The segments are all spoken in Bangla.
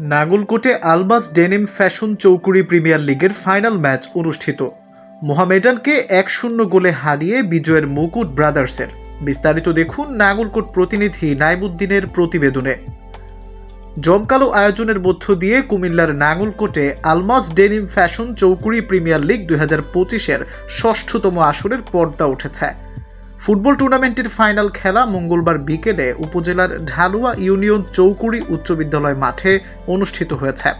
নাগলকোটে Albas denim fashion Chaukuri premier লিগের ফাইনাল ম্যাচ অনুষ্ঠিত। মোহামেডানকে এক শূন্য গোলে হারিয়ে বিজয়ের মুকুট ব্রাদার্সের। বিস্তারিত দেখুন নাগলকোট প্রতিনিধি নাইমুদ্দিনের প্রতিবেদনে। জমকালো আয়োজনের মধ্য দিয়ে কুমিল্লার নাঙ্গলকোটে Almas denim fashion Chaukuri premier league দুই হাজার পঁচিশের ষষ্ঠতম আসরের পর্দা উঠেছে। ফুটবল টুর্নামেন্টের ফাইনাল খেলা মঙ্গলবার বিকেলে উপজেলার ঢালুয়া ইউনিয়ন চৌকুড়ি উচ্চ বিদ্যালয় মাঠে অনুষ্ঠিত হয়েছে।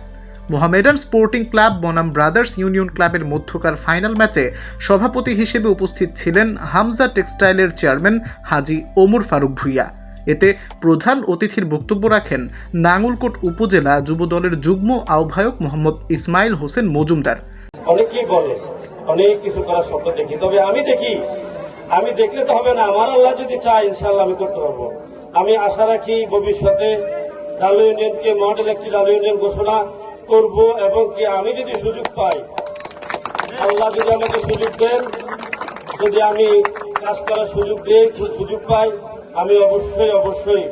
মোহামেডান স্পোর্টিং ক্লাব বনাম ব্রাদার্স ইউনিয়ন ক্লাবের মধ্যকার ফাইনাল ম্যাচে সভাপতি হিসেবে উপস্থিত ছিলেন হামজা টেক্সটাইলের চেয়ারম্যান হাজি ওমর ফারুক ভুইয়া। এতে প্রধান অতিথির বক্তব্য রাখেন নাঙ্গলকোট উপজেলা যুবদলের যুগ্ম আহ্বায়ক মোহাম্মদ ইসমাইল হোসেন মজুমদার। বলে, অনেক কিছু করার স্বপ্ন দেখি, তবে আমি দেখি আমি দেখলে তো হবে না। আমার আল্লাহ যদি চায় ইনশাল্লাহ আমি করতে পারব। আমি আশা রাখি ভবিষ্যতে ডালো ইউনিয়নকে মডেল একটি ডালো ইউনিয়ন ঘোষণা করব এবং কি আমি যদি সুযোগ পাই, আল্লাহ যদি আমাকে সুযোগ দেন, যদি আমি কাজ করার সুযোগ দিই, সুযোগ পাই, আমি অবশ্যই অবশ্যই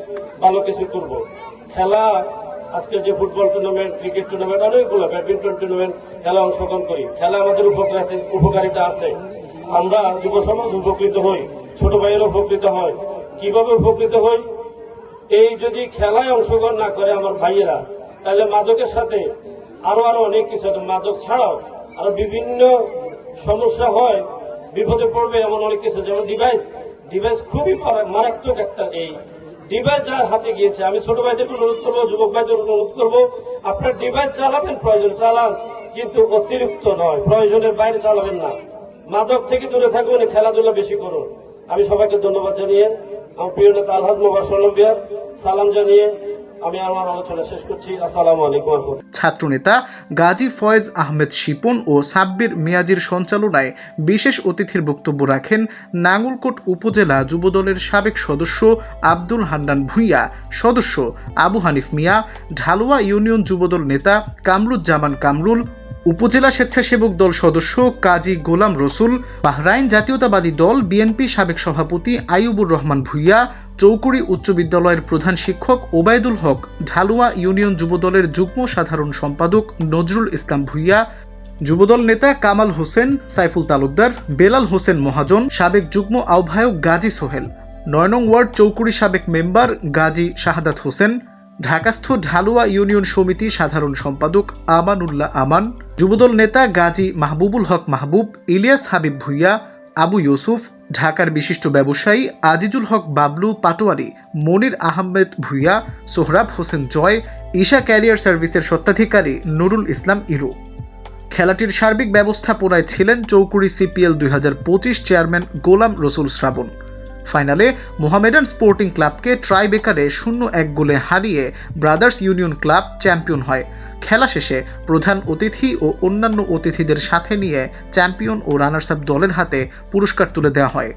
ভালো কিছু করব। খেলা, আজকে যে ফুটবল টুর্নামেন্ট ক্রিকেট টুর্নামেন্ট অনেকগুলো ব্যাডমিন্টন টুর্নামেন্ট খেলা অংশগ্রহণ করি। খেলা আমাদের উপকারিতা আছে। আমরা যুব সমাজ উপকৃত হই, ছোট ভাইয়ের উপকৃত হয় কীভাবে উপকৃত হই? এই যদি খেলায় অংশগ্রহণ না করে আমার ভাইয়েরা, তাহলে মাদকের সাথে আরও আরও অনেক কিছু। মাদক ছাড়াও আরও বিভিন্ন সমস্যা হয়, বিপদে পড়বে এমন অনেক কিছু যেমন ডিভাইস ডিভাইস খুবই মারাত্মক একটা এই ডিভাইস যার হাতে গিয়েছে। আমি ছোট ভাইদের অনুরোধ করব, যুবক ভাইদের অনুরোধ করব, আপনার ডিভাইস চালাবেন প্রয়োজন, চালান। কিন্তু অতিরিক্ত নয়, প্রয়োজনের বাইরে চালাবেন না। মাদক থেকে দূরে থাকবেন খেলাধুলা বেশি করুন। আমি সবাইকে ধন্যবাদ জানিয়ে, আমার প্রিয় নেতা আলহাজ মোবাসল বিহার, সালাম জানিয়ে আমি আমার ছাত্রনেতা গাজী ফয়েজ আহমেদ শিপন ও সাব্বির মিয়াজির সঞ্চালনায় বিশেষ অতিথির বক্তব্য রাখেন নাঙ্গলকোট উপজেলা যুবদলের সাবেক সদস্য আব্দুল হান্নান ভূঁইয়া, সদস্য আবু হানিফ মিয়া, ঢালুয়া ইউনিয়ন যুবদল নেতা কামরুজ্জামান কামরুল উপজেলা স্বেচ্ছাসেবক দল সদস্য কাজী গোলাম রসুল, বাহরাইন জাতীয়তাবাদী দল বিএনপি সাবেক সভাপতি আইয়ুবুর রহমান ভূঁইয়া, চৌকুড়ি উচ্চ বিদ্যালয়ের প্রধান শিক্ষক ওবায়দুল হক, ঢালুয়া ইউনিয়ন যুবদলের যুগ্ম সাধারণ সম্পাদক নজরুল ইসলাম ভূঁইয়া, যুবদল নেতা কামাল হোসেন, সাইফুল তালুকদার, বেলাল হোসেন মহাজন, সাবেক যুগ্ম আহ্বায়ক গাজী সোহেল, নয় নং ওয়ার্ড চৌকুড়ি সাবেক মেম্বার গাজী শাহাদাত হোসেন ঢাকাস্থ ঢালুয়া ইউনিয়ন সমিতি সাধারণ সম্পাদক আমানুল্লাহ আমান, যুবদল নেতা গাজী মাহবুবুল হক মাহবুব, ইলিয়াস হাবিব ভুইয়া, আবু ইউসুফ, ঢাকার বিশিষ্ট ব্যবসায়ী আজিজুল হক বাবলু পাটোয়ারি, মনির আহমেদ ভুইয়া, সোহরাব হোসেন জয়, ঈশা ক্যারিয়ার সার্ভিসের স্বত্বাধিকারী নুরুল ইসলাম ইরু। খেলাটির সার্বিক ব্যবস্থাপনায় ছিলেন চৌকুড়ি সিপিএল দুই হাজার পঁচিশ চেয়ারম্যান গোলাম রসুল শ্রাবণ। ফাইনালে মোহামেডান স্পোর্টিং ক্লাবকে ট্রাইবেকারে শূন্য এক গোলে হারিয়ে ব্রাদার্স ইউনিয়ন ক্লাব চ্যাম্পিয়ন হয়। খেলা শেষে প্রধান অতিথি ও অন্যান্য অতিথিদের সাথে নিয়ে চ্যাম্পিয়ন ও রানার্স আপ দলের হাতে পুরস্কার তুলে দেওয়া হয়।